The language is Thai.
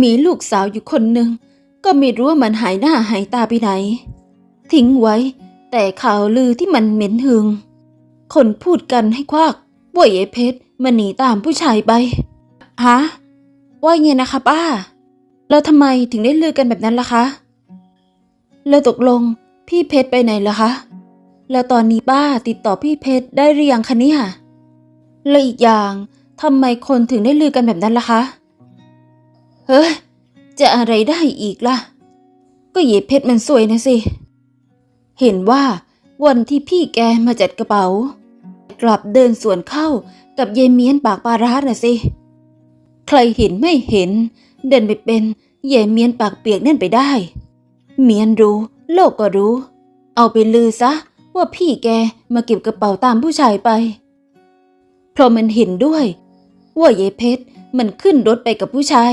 มีลูกสาวอยู่คนหนึ่ง ก็ไม่รู้ว่ามันหายหน้าหายตาไปไหน ทิ้งไว้ แต่ข่าวลือที่มันเหม็นหึง คนพูดกันให้ควักว่าเยเพชรมันหนีตามผู้ชายไปฮะว่าไงนะคะป้า แล้วทำไมถึงได้ลือกันแบบนั้นล่ะคะแล้วตกลงพี่เพชรไปไหนล่ะคะ แล้วตอนนี้ป้าติดต่อพี่เพชรได้หรือยังคะเนี่ยและอีกอย่างทำไมคนถึงได้ลือกันแบบนั้นล่ะคะ เฮ้ย จะอะไรได้อีกล่ะ ก็เยายเพชรมันสวยนะสิ เห็นว่าวันที่พี่แกมาจัดกระเป๋า กลับเดินสวนเข้ากับเยายเมียนปากปลาร้าน่ะสิ ใครเห็นไม่เห็น เดินไปเป็นเยายเมียนปากเปียกนั่นไปได้ เมียนรู้ โลกก็รู้ เอาไปลือซะว่าพี่แกมาเก็บกระเป๋าตามผู้ชายไป เพราะมันเห็นด้วย ว่ายายเพชรมันขึ้นรถไปกับผู้ชาย